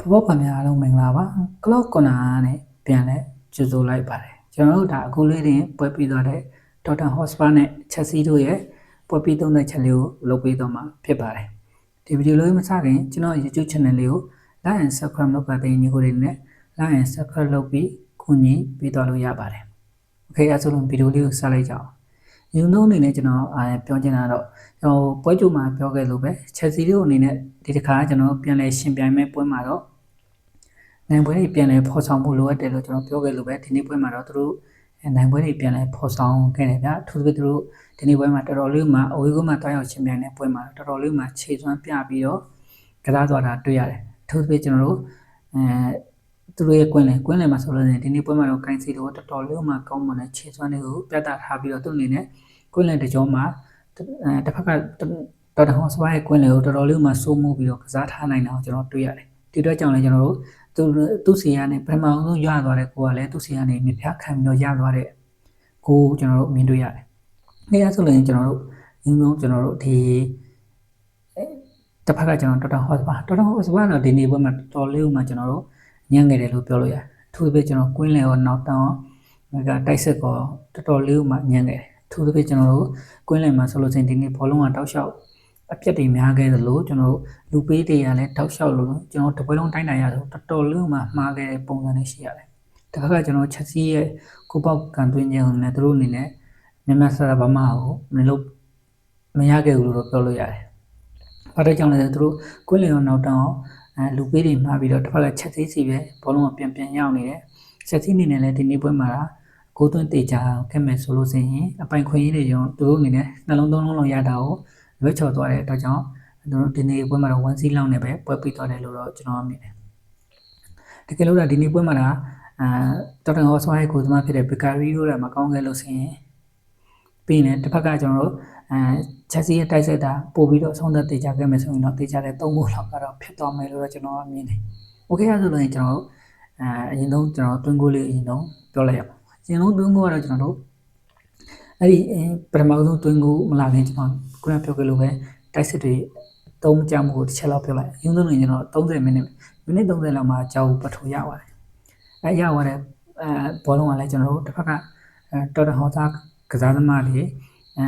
ဖဖို့ပါများအားလုံးမင်္ဂလာပါ cloud corner နဲ့ပြန်လဲကြိုဆိုလိုက်ပါတယ်ကျွန်တော်တို့ဒါအခုလေးတင်ပွဲပြီးသွားတဲ့ Tottenham Hotspur နဲ့ Chelsea တို့ရဲ့ပွဲပြီးသုံးတဲ့ချက်လေးကိုလုပ်ပေးသွားမှာဖြစ်ပါတယ်ဒီဗီဒီယိုလေးမစခင်ကျွန်တော် YouTube channel လေးကို like and subscribe လုပ်ကြတဲ့ညီကိုတွေနဲ့ like and subscribe လုပ်ပြီးခုညီပေးသွားလို့ရပါတယ် okay အဲဆိုရင်ဗီဒီယိုလေးကိုစလိုက်ကြအောင် ညီတို့အနေနဲ့ကျွန်တော်အာပြောချင်တာတော့ကျွန်တော်ပွဲကြိုမှာပြောခဲ့လို့ပဲ Chelsea တို့အနေနဲ့ဒီတစ်ခါကျွန်တော်ပြန်လဲရှင်ပြိုင်မဲ့ပွဲမှာတော့နိုင်ပွဲတွေပြန်လဲဖော်ဆောင်ဖို့လိုအပ်တယ်လို့ကျွန်တော်ပြောခဲ့လို့ပဲဒီနေ့ပွဲမှာတော့သူတို့နိုင်ပွဲတွေပြန်လဲဖော်ဆောင်ခဲ့တယ်ဗျာသူတို့သူတို့ဒီနေ့ပွဲမှာတော်တော်လေးမှအဝေးကမှတောင်းရောက်ရှင်ပြိုင်တဲ့ပွဲမှာတော်တော်လေးမှခြေစွမ်းပြပြီးတော့ကစားသွားတာတွေ့ရတယ်အထူးသဖြင့်ကျွန်တော်တို့အဲ သူတို့ရဲ့ကွင်းလယ်ကွင်းလယ်မှာဆိုလို့ရှိရင်ဒီနေ့ပွဲမှာတော့ကိုင်းစီတို့တော်တော်လေးမှကောင်းမွန်တဲ့ခြေစွမ်းတွေကိုပြသထားပြီးတော့သူ့အနေနဲ့ကွင်းလယ်တကြောမှာအဲတစ်ဖက်ကတော်တော်ဟောစပါးရဲ့ကွင်းလယ်ကိုတော်တော်လေးမှစိုးမိုးပြီးတော့ကစားထားနိုင်တာကိုကျွန်တော်တွေ့ရတယ်ဒီအတွက်ကြောင့်လည်းကျွန်တော်တို့သူသူစီရနဲ့ပထမဆုံးရသွားတဲ့ကိုကလည်းသူစီရနဲ့မြဖြတ်ခံပြီးတော့ရသွားတဲ့ကိုကျွန်တော်တို့မြင်တွေ့ရတယ်။နေရာဆိုရင်ကျွန်တော်တို့အင်းဆုံးကျွန်တော်တို့ဒီတစ်ဖက်ကကျွန်တော်တော်တော်ဟောစပါတော်တော်ဟောစပါတော့ဒီနေ့ဘက်မှာတော်လေးဦးမှာကျွန်တော်တို့ ညံ့ခဲ့တယ်လို့ပြောလို့ရတယ်။အထူးသဖြင့်ကျွန်တော်ကွင်းလယ်ရောနောက်တောင်းမကတိုက်စစ်ကောတော်တော်လေးဦးမှာညံ့ခဲ့တယ်။အထူးသဖြင့်ကျွန်တော်တို့ကွင်းလယ်မှာဆိုလို့ချင်းဒီနေ့ဘောလုံးကတောက်လျှောက်အပြက်တွေများခဲ့သလိုကျွန်တော်တို့လူပေးတွေကလည်းတောက်လျှောက်လို့ကျွန်တော်တပွဲလုံးတိုင်းနိုင်ရဆိုတော်တော်လေးမှမှားခဲ့တဲ့ပုံစံတွေရှိရတယ်။တစ်ခါကကျွန်တော်ချက်စီရဲ့ကိုပေါက်ကန်သွင်းခြင်းနဲ့သူတို့အနေနဲ့မြန်မာစရာဘာမှကိုမလုပ်မရခဲ့ဘူးလို့ပြောလို့ရတယ်။ဘာတဲ့ကြောင့်လဲသူတို့ကွင်းလင်ရောနောက်တောင် အဲလူပေးတွေမှားပြီးတော့တစ်ဖက်ကချက်စီစီပဲဘောလုံးကပြန်ပြန်ရောက်နေတယ်။ချက်စီအနေနဲ့လည်းဒီနေ့ပွဲမှာကိုသွင်းတေချာခဲ့မယ်ဆိုလို့ဆိုရင်အပိုင်ခွင့်ရေးတွေကြောင့်သူတို့အနေနဲ့နှလုံးသုံးလုံးလောက်ရတာကိုလွှဲချော်သွားတဲ့အတွက်ကြောင့်သူတို့ဒီနေ့ပွဲမှာတော့1စီးလောက်နဲ့ပဲပွဲပြီးသွားတယ်လို့တော့ကျွန်တော်မြင်တယ်တကယ်လို့ဒါဒီနေ့ပွဲမှာဒါအာတော်တန်ဟော့ဆွားရဲ့ကိုသမားဖြစ်တဲ့ဘီကာရီတို့လည်းမကောင်းခဲ့လို့ဆိုရင် ပြီးရင်တစ်ဖက်ကကျွန်တော်တို့အဲချက်စီရဲ့တိုက်ဆက်တာပို့ပြီးတော့ဆုံးသက်တေချခဲ့မယ်ဆိုရင်တော့တေချတဲ့သုံးဖို့လောက်ကတော့ဖြစ်သွားမယ်လို့တော့ကျွန်တော်ကမြင်တယ်။ Okay ဆိုလို့ရင်ကျွန်တော်တို့အဲအရင်ဆုံးကျွန်တော်တွင်းကိုလေးအရင်ဆုံးပြောလိုက်ရအောင်။အရင်ဆုံးတွင်းကိုကတော့ကျွန်တော်တို့အဲ့ဒီပထမဆုံးတွင်းကိုမလာခင်ကျွန်တော်ခုနပြောခဲ့လို့ပဲတိုက်စစ်တွေသုံးကြမှုကိုတစ်ချက်လောက်ပြောလိုက်။အရင်ဆုံးကျွန်တော်30မိနစ်မိနစ်30လောက်မှာကြောက်ပထိုးရပါတယ်။အဲရပါတယ်အဲဘောလုံးကလည်းကျွန်တော်တို့တစ်ဖက်ကတော်တဟောသား ကစားသမားတွေအဲ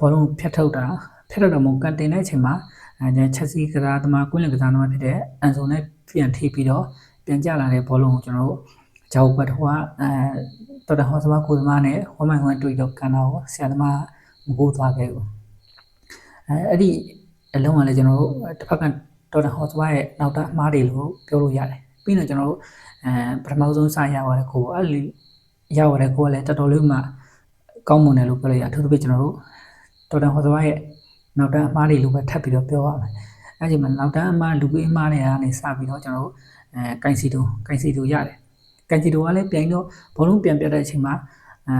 ဘောလုံးဖြတ်ထုတ်တာဖြတ်ထုတ်တော့မဟုတ်ကန်တင်တဲ့အချိန်မှာအဲချက်စီကစားသမားကွင်းလင်ကစားသမားဖြစ်တဲ့အန်ဆိုနဲ့ပြန်ထိပြီးတော့ပြန်ကျလာတဲ့ဘောလုံးကိုကျွန်တော်တို့ကြောက်ပတ်ထွားအဲတော်တော်ဟောသမားကိုသမားနဲ့ဟောမိုင်ဝမ်တွေ့တော့ကန်တော့ဆရာသမားမကိုးသွားခဲ့ဘူးအဲအဲ့ဒီအလုံးကလည်းကျွန်တော်တို့တစ်ဖက်ကတော်တော်ဟောသမားရဲ့နောက်တာအမားတွေလို့ပြောလို့ရတယ်ပြီးတော့ကျွန်တော်တို့အဲပထမဆုံးစရရတဲ့ကိုအဲ့လိုရရတဲ့ကိုကလည်းတော်တော်လေးမှ ကောင်းမွန်တယ်လို့ပြောလို့ရအထူးသဖြင့်ကျွန်တော်တို့တော်တော်ဟောသမားရဲ့နောက်တန်းအမားတွေလို့ပဲထပ်ပြီးတော့ပြောရမယ်အဲ့ဒီမှာနောက်တန်းအမားလူပေးအမားတွေကနေစပြီးတော့ကျွန်တော်တို့အဲကိုင်စီတိုကိုင်စီတိုရတယ်ကန်ဂျီတိုကလည်းပြိုင်တော့ဘောလုံးပြန်ပြတ်တဲ့အချိန်မှာအဲ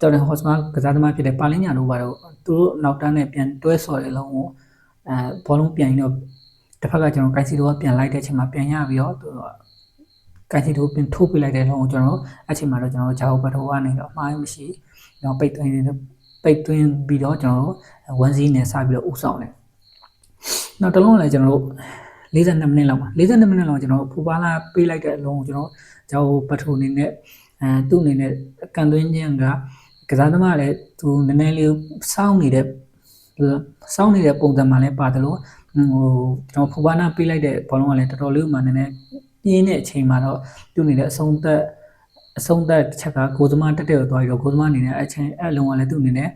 တော်တယ်ဟော့စမာကစားသမားဖြစ်တဲ့ပါလင်းညာတို့ကတော့သူတို့နောက်တန်းနဲ့ပြန်တွဲဆော်တဲ့အလုံးကိုအဲဘောလုံးပြန်တော့တစ်ဖက်ကကျွန်တော်ကန်စီတိုကပြန်လိုက်တဲ့အချိန်မှာပြန်ရပြီးတော့သူကန်စီတိုပြန်ထိုးပြလိုက်တဲ့လုံးကိုကျွန်တော်အချိန်မှာတော့ကျွန်တော်ဂျာဟိုဘတ်တိုကနေတော့အမှားမရှိ တော့ပိတ်သွင်းပိတ်သွင်းပြီးတော့ကျွန်တော်ဝန်စီနဲ့စပြီးတော့ဥဆောင်တယ်နောက်တစ်လုံးလည်းကျွန်တော်တို့42မိနစ်လောက်ပါ42မိနစ်လောက်ကျွန်တော်ဖူပါလာပေးလိုက်တဲ့အလုံးကိုကျွန်တော်ကျောင်းပထုအနေနဲ့အဲသူ့အနေနဲ့ကန်သွင်းခြင်းကကစားသမားလည်းသူနည်းနည်းလေးစောင်းနေတဲ့စောင်းနေတဲ့ပုံစံမှလည်းပါတယ်လို့ဟိုကျွန်တော်ဖူပါနာပေးလိုက်တဲ့ဘောလုံးကလည်းတော်တော်လေးမှနည်းနည်းပြင်းတဲ့အချိန်မှာတော့သူ့အနေနဲ့အဆုံးသက် အဆုံးသက်ချက်ကကိုသမားတက်တဲ့သွားပြီးတော့ကိုသမားအနေနဲ့အချင်းအဲ့လုံးကလည်းသူ့အနေနဲ့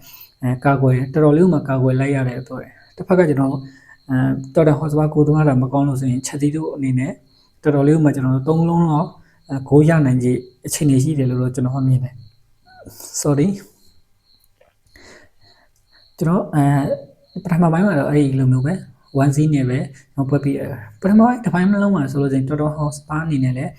အဲကာကွယ်တော်တော်လေးမှကာကွယ်လိုက်ရတယ်ပြောတယ်တစ်ဖက်ကကျွန်တော်အဲတော်တော်ဟောစပါကိုသမားတာမကောင်းလို့ဆိုရင်ချက်တီတို့အနေနဲ့တော်တော်လေးမှကျွန်တော်တို့သုံးလုံးတော့ဂိုးရနိုင်ခြင်းအခြေအနေရှိတယ်လို့တော့ကျွန်တော်မြင်တယ် sorry ကျွန်တော်အဲပထမပိုင်းမှာတော့အဲ့ဒီလိုမျိုးပဲ1 C နဲ့ပဲတော့ပွက်ပြီးပထမပိုင်းတစ်ပိုင်းနှလုံးမှာဆိုလို့ချင်းတော်တော်ဟောစပါအနေနဲ့လည်း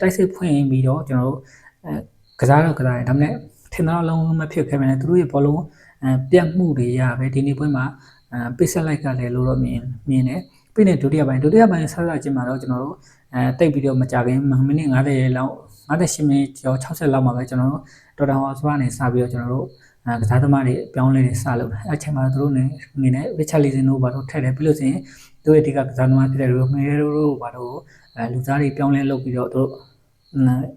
တိုက်စစ်ဖွင့်ပြီးတော့ကျွန်တော်တို့ အဲကစားတော့ကစားတယ်ဒါပေမဲ့ထင်တော့လုံးမဖြစ်ခဲ့မယ်သူတို့ရဲ့ဘောလုံးအဲပြတ်မှုတွေရပဲဒီနေ့ပွဲမှာအဲပိတ်ဆက်လိုက်ကလည်းလို့တော့မြင်မြင်တယ်ပြီးနေဒုတိယပိုင်းဒုတိယပိုင်းဆက်လာခြင်းမှာတော့ကျွန်တော်တို့အဲတိတ်ပြီးတော့မကြခင်မိနစ်90လောက်58မိနစ်ကျော်60လောက်မှာပဲကျွန်တော်တို့တော်တော်ဟောစပါနေစပြီးတော့ကျွန်တော်တို့အဲကစားသမားတွေအပြောင်းလဲတွေစလုပ်တယ်အဲ့ချိန်မှာသူတို့နေအနေနဲ့ Richard Lison တို့ဘာလို့ထည့်တယ်ပြီးလို့ဆိုရင်သူရဲ့အဓိကကစားသမားဖြစ်တဲ့ရိုမီရိုတို့ဘာလို့အဲလူသားတွေပြောင်းလဲလုပ်ပြီးတော့သူတို့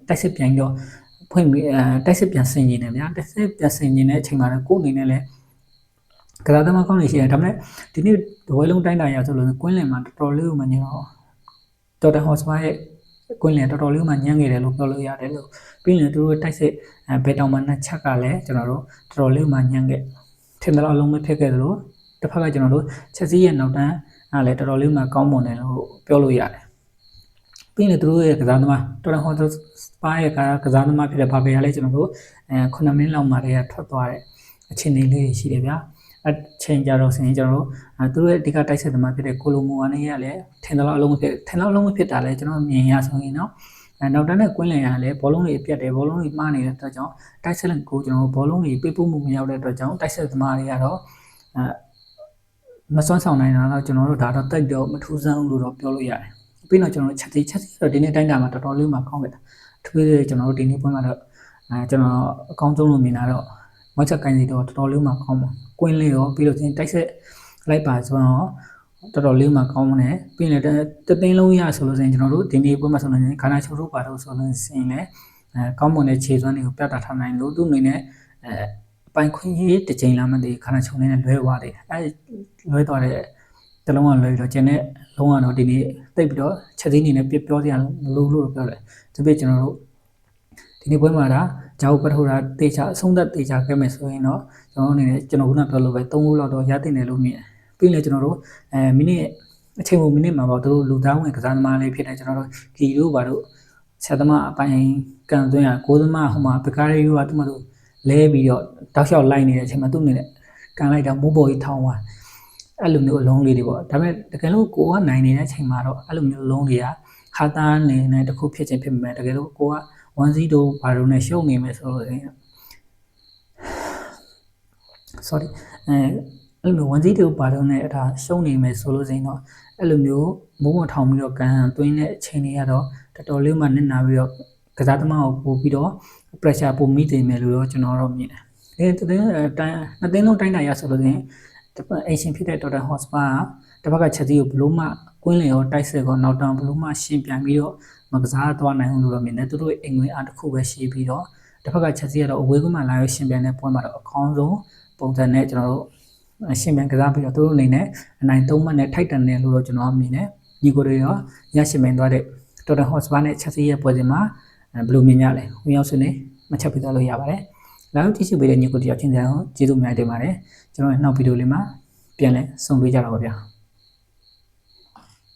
တိုက်စစ်ပြန်ပြီးတော့ဖွင့်ပြီးအဲတိုက်စစ်ပြန်ဆင်ကျင်တယ်ဗျာတိုက်စစ်ပြန်ဆင်ကျင်တဲ့အချိန်မှာလည်းကိုယ်အနေနဲ့လည်းကစားသမားကောင်းနေရှိတယ်ဒါပေမဲ့ဒီနေ့ဒဝဲလုံးတိုင်းတာရဆိုလို့ကွင်းလင်မှာတော်တော်လေးကိုမညင်တော့တော်တဟော့စပါရဲ့ကွင်းလင်တော်တော်လေးကိုမှညံ့နေတယ်လို့ပြောလို့ရတယ်လို့ပြီးရင်သူတို့တိုက်စစ်အဲဘယ်တောင်မှနှစ်ချက်ကလည်းကျွန်တော်တို့တော်တော်လေးမှညံ့ခဲ့ထင်တယ်လို့အလုံးမဖြစ်ခဲ့သလိုတစ်ဖက်ကကျွန်တော်တို့ချက်စီးရဲ့နောက်တန်းအားလည်းတော်တော်လေးမှကောင်းမွန်တယ်လို့ပြောလို့ရတယ် ပြီးရင်သူတို့ရဲ့ကစားသမားတော်တော်ဟော့စပါရဲ့ကစားသမားဖြစ်တဲ့ဘာပေကလည်းကျွန်တော်တို့အဲ9မိနစ်လောက်မှတည်းကထွက်သွားတဲ့အခြေအနေလေးတွေရှိတယ်ဗျာအချိန်ကြတော့ဆိုရင်ကျွန်တော်တို့အဲသူတို့ရဲ့အဓိကတိုက်ဆက်သမားဖြစ်တဲ့ကိုလိုမိုဝါနေရလည်းထင်တယ်လို့အလုံးမဖြစ်ထင်တယ်လို့အလုံးမဖြစ်တာလည်းကျွန်တော်မြင်ရဆိုရင်နော်အဲနောက်တန်းနဲ့ကွင်းလင်ရလည်းဘောလုံးတွေပြတ်တယ်ဘောလုံးတွေမှားနေတဲ့အတွက်ကြောင့်တိုက်ဆက်ကိုကျွန်တော်ဘောလုံးတွေပြိပို့မှုမရောက်တဲ့အတွက်ကြောင့်တိုက်ဆက်သမားတွေကတော့အဲမစွမ်းဆောင်နိုင်တာတော့ကျွန်တော်တို့ဒါတော့တိုက်တော့မထူးဆန်းဘူးလို့တော့ပြောလို့ရတယ် ပြီးတော့ကျွန်တော်တို့ချက်သေးချက်သေးတော့ဒီနေ့တိုင်းတာမှာတော်တော်လေးမှကောင်းခဲ့တာထူးသေးကျွန်တော်တို့ဒီနေ့ပွဲမှာတော့အဲကျွန်တော်အကောင်းဆုံးလို့မြင်တာတော့မချက်ကိုင်းစီတော့တော်တော်လေးမှကောင်းပါကွင်းလေးရောပြီးတော့တိုက်ဆက်လိုက်ပါဆိုတော့တော်တော်လေးမှကောင်းတယ်ပြီးရင်တသိန်းလုံးရဆိုလို့ဆိုရင်ကျွန်တော်တို့ဒီနေ့ပွဲမှာဆိုလို့ခန္ဓာချိုးတို့ပါတော့ဆိုလို့ရှိရင်လည်းအဲကောင်းမွန်တဲ့ခြေစွမ်းတွေကိုပြတာထားနိုင်လို့သူ့အနေနဲ့အဲပိုင်ခွင့်ရေးတစ်ချိန်လာမှတည်းခန္ဓာချုံနေနဲ့လွဲသွားတယ်အဲလွဲသွားတဲ့ တလုံးကလွဲပြီးတော့ကျန်တဲ့လုံးကတော့ဒီနေ့တိတ်ပြီးတော့ချက်သေးနေနဲ့ပြပြောစရာမလိုလို့ပြောတယ်ဒီပြကျွန်တော်တို့ဒီနေ့ပွဲမှာဒါဂျာဝပထူရာတေချာအဆုံးသက်တေချာခဲ့မယ်ဆိုရင်တော့ကျွန်တော်အနေနဲ့ကျွန်တော်ခုနပြောလို့ပဲ3ခုလောက်တော့ရတင်တယ်လို့မြင်တယ်ပြီးရင်ကျွန်တော်တို့အဲမိနစ်အချိန်ပုံမိနစ်မှာပေါ့သူတို့လူသားဝင်ကစားသမားလေးဖြစ်တယ်ကျွန်တော်တို့ဂီတို့ဘာတို့ဆက်သမားအပိုင်းကန်သွင်းရကိုသမားဟိုမှာပကားရီတို့ကသူ့မှာတို့လဲပြီးတော့တောက်လျှောက်လိုက်နေတဲ့အချိန်မှာသူ့အနေနဲ့ကန်လိုက်တာမိုးပေါ်ကြီးထောင်းသွား အဲ့လိုမျိုးအလုံးလေးတွေပေါ့ဒါပေမဲ့တကယ်လို့ကိုကနိုင်နေတဲ့အချိန်မှာတော့အဲ့လိုမျိုးလုံးတွေကဟာတာနေနဲ့တခုဖြစ်ချင်းဖြစ်မယ်တကယ်လို့ကိုက1 0ဘာလို့နဲ့ရှုံနေမယ်ဆိုတော့ sorry အဲအဲ့လိုဝန်ကြီးတူပါတော့နဲ့အဲ့ဒါရှုံးနေမယ်ဆိုလို့စိန်တော့အဲ့လိုမျိုးမိုးမထောင်ပြီးတော့ကန်သွင်းတဲ့အချိန်တွေကတော့တော်တော်လေးမှနစ်နာပြီးတော့ကစားသမားကိုပို့ပြီးတော့ pressure ပိုမိနေမယ်လို့တော့ကျွန်တော်တော့မြင်တယ်။ဒီတင်းတိုင်းနှစ်သိန်းလုံးတိုင်းတာရဆိုလို့ရင် အရှင်ဖြစ်တဲ့ Total Hotspur ကတစ်ဘက်ကချက်စီကိုဘလို့မှကွင်းလင်ရောတိုက်ဆက်ကောနောက်တောင်ဘလို့မှရှင်းပြန်ပြီးတော့မကစားသွားနိုင်ဘူးလို့တော့မြင်တယ်။သူတို့အိမ်ငွေအားတစ်ခုပဲရှိပြီးတော့တစ်ဘက်ကချက်စီကတော့အဝေးကမှလာရရှင်းပြန်တဲ့ပွဲမှာတော့အကောင်းဆုံးပုံစံနဲ့ကျွန်တော်တို့ရှင်ပြန်ကစားပြီးတော့သူတို့အနေနဲ့အနိုင်၃မှတ်နဲ့ထိုက်တန်တယ်လို့တော့ကျွန်တော်အမြင်နဲ့ညီကိုတွေရောရရှင်ပြန်သွားတဲ့ Total Hotspur နဲ့ Chelsea ရဲ့ပွဲစဉ်မှာဘယ်လိုမြင်ကြလဲဝင်ရောက်ဆွေးနွေးမှတ်ချက်ပေးသွားလို့ရပါတယ်။ နောက်ကြည့်ရှုပေးတဲ့ညီကိုတယောက်ချင်းစီအောင်ကျေးဇူးများတင်ပါတယ်။ကျွန်တော်ရဲ့နောက်ဗီဒီယိုလေးမှာပြန်လည်ဆုံတွေ့ကြတော့ပါဗျာ။